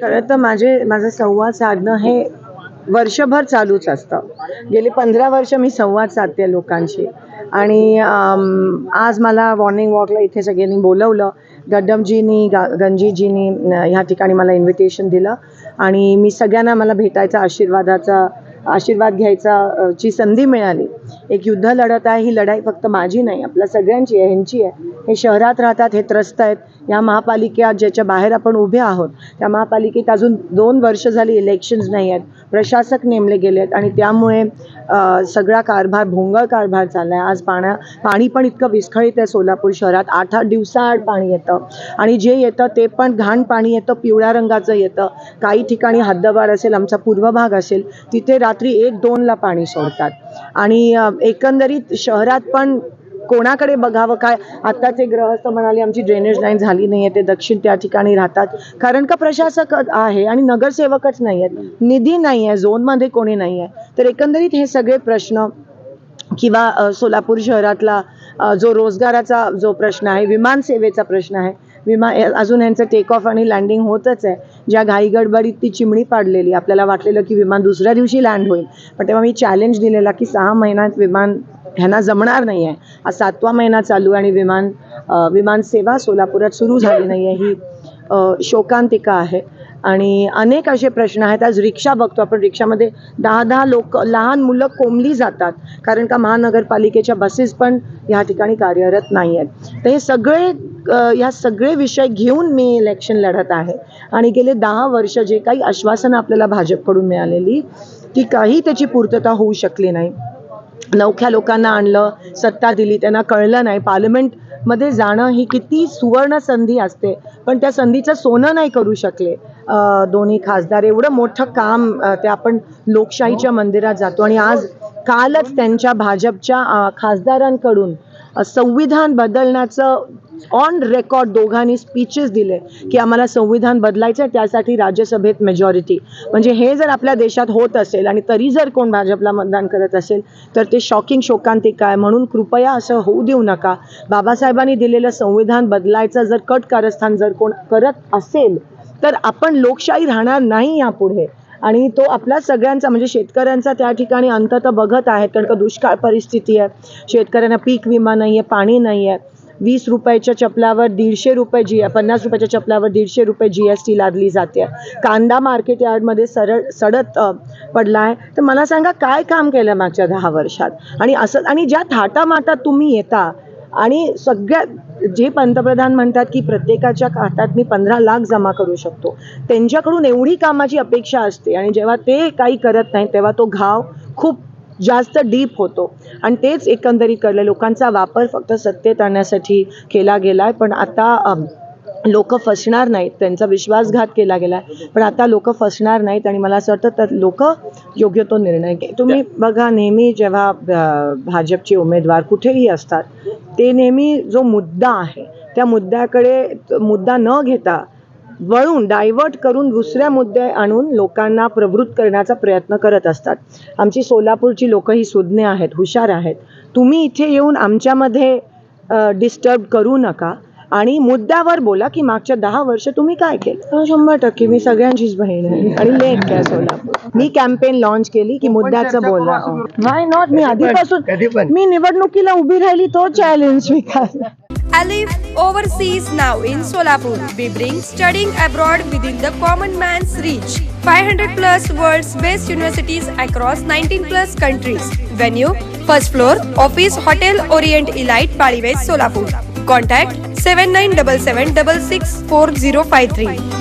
खरं तर माझे माझं संवाद साधणं हे वर्षभर चालूच असतं. गेली पंधरा वर्ष मी संवाद साधते लोकांशी. आणि आज मला मॉर्निंग वॉकला इथे सगळ्यांनी बोलवलं. गड्डमजीनी गा गंजीजीनी ह्या ठिकाणी मला इन्व्हिटेशन दिलं. आणि मी सगळ्यांना मला भेटायचा आशीर्वादाचा आशीर्वाद घ्यायचा ची संधी मिळाली. एक युद्ध लढत आहे ही लढाई फक्त माझी नाही आपल्या सगळ्यांची आहे ह्यांची आहे. हे शहरात राहतात हे त्रस्त आहेत या महापालिकेत ज्याच्या बाहेर आपण उभे आहोत त्या महापालिकेत अजून दोन वर्ष झाली इलेक्शन्स नाही आहेत. प्रशासक नेमले गेले आहेत आणि त्यामुळे सगळा कारभार भोंगळ कारभार चालला आहे आज पाण्या पाणी पण इतकं विस्कळीत आहे सोलापूर शहरात. आठ आठ दिवसाआड पाणी येतं. आणि जे येतं ते पण घाण पाणी येतं पिवळ्या रंगाचं येतं. काही ठिकाणी हद्दवार असेल आमचा पूर्व भाग असेल तिथे रात्री एक दोनला पाणी सोडतात. आणि एकंदरीत शहरात पण कोणाकडे बघावं काय? आता ते ग्रहस्थ म्हणाले आमची ड्रेनेज लाईन झाली नाही आहे ते दक्षिण त्या ठिकाणी राहतात. कारण का प्रशासक आहे आणि नगरसेवकच नाही आहेत निधी नाही आहे झोनमध्ये कोणी नाही आहे तर एकंदरीत हे सगळे प्रश्न किंवा सोलापूर शहरातला जो रोजगाराचा जो प्रश्न आहे विमानसेवेचा प्रश्न आहे विमान अजून यांचं टेक ऑफ आणि लँडिंग होतच आहे. ज्या घाईगडबडीत ती चिमणी पाडलेली आपल्याला वाटलेलं की विमान दुसऱ्या दिवशी लँड होईल. पण तेव्हा मी चॅलेंज दिलेला की सहा महिन्यात विमान ह्यांना जमणार नाही आहे हा सातवा महिना चालू आणि विमान विमानसेवा सोलापुरात सुरू झाली नाही आहे ही शोकांतिका आहे. आणि अनेक असे प्रश्न आहेत. आज रिक्षा बघतो आपण. रिक्षामध्ये दहा दहा लोक लहान मुलं कोंबली जातात. कारण का महानगरपालिकेच्या बसेस पण या ठिकाणी कार्यरत नाही आहेत तर हे सगळे या सगळे विषय घेऊन मी इलेक्शन लढत आहे. आणि गेले दहा वर्ष जे काही आश्वासनं आपल्याला भाजपकडून मिळालेली ती काही त्याची पूर्तता होऊ शकली नाही. नवख्या लोकांना आणलं सत्ता दिली त्यांना कळलं नाही. पार्लमेंटमध्ये जाणं ही किती सुवर्ण संधी असते. पण त्या संधीचं सोनं नाही करू शकले. दोन्ही खासदार. एवढं मोठं काम ते आपण लोकशाहीच्या मंदिरात जातो. आणि आज कालच त्यांच्या भाजपच्या खासदारांकडून संविधान बदलण्याचं ऑन रेकॉर्ड दोघांनी स्पीचेस दिले की आम्हाला संविधान बदलायचं आहे त्यासाठी राज्यसभेत मेजॉरिटी म्हणजे हे जर आपल्या देशात होत असेल आणि तरी जर कोण भाजपला मतदान करत असेल तर ते शॉकिंग शोकांतिक आहे. म्हणून कृपया असं होऊ देऊ नका. बाबासाहेबांनी दिलेलं संविधान बदलायचं जर कट कारस्थान जर कोण करत असेल तर आपण लोकशाही राहणार नाही यापुढे. आणि तो आपला सगळ्यांचा म्हणजे शेतकऱ्यांचा त्या ठिकाणी अंत तर बघत आहेत कारण का दुष्काळ परिस्थिती आहे. शेतकऱ्यांना पीक विमा नाही आहे पाणी नाही आहे वीस रुपयाच्या चपलावर दीडशे रुपये जी पन्नास रुपयाच्या चपलावर दीडशे रुपये जी एस टी लादली जाते. कांदा मार्केट यार्डमध्ये सरळ सडत पडला आहे तर मला सांगा काय काम केलं मागच्या दहा वर्षात? आणि असं आणि ज्या थाटामाटात तुम्ही येता आणि सगळ्या जे पंतप्रधान म्हणतात की प्रत्येकाच्या खात्यात मी पंधरा लाख जमा करू शकतो त्यांच्याकडून एवढी कामाची अपेक्षा असते. आणि जेव्हा ते काही करत नाही तेव्हा तो घाव खूप जास्त डीप होतो. आणि तेच एकंदरीत कळलं. लोकांचा वापर फक्त सत्तेत आणण्यासाठी केला गेला आहे पण आता लोक फसणार नाहीत. त्यांचा विश्वासघात केला गेला आहे पण आता लोक फसणार नाहीत आणि मला असं वाटतं तर लोक योग्य तो निर्णय घे. तुम्ही बघा नेहमी जेव्हा भाजपचे उमेदवार कुठेही असतात ते नेहमी जो मुद्दा आहे त्या मुद्द्याकडे मुद्दा न घेता वळून डायव्हर्ट करून दुसऱ्या मुद्दे आणून लोकांना प्रवृत्त करण्याचा प्रयत्न करत असतात. आमची सोलापूरची लोक ही सुज्ञ आहेत हुशार आहेत. तुम्ही इथे येऊन आमच्यामध्ये डिस्टर्ब करू नका आणि मुद्द्यावर बोला की मागच्या दहा वर्ष तुम्ही काय केलं? शंभर टक्के. मी सगळ्यांचीच बहीण आहे. आणि लेख आहे सोलापूर. मी कॅम्पेन लॉन्च केली की मुद्द्याचं बोला. वाय नॉट मी आधीपासून मी निवडणुकीला उभी राहिली तो चॅलेंज स्वीकारला Alif overseas now in Solapur. We bring studying abroad within the common man's reach. 500 plus world's best universities across 19 plus countries. Venue first floor office hotel Orient Elite Paliwez Solapur. Contact 7977664053.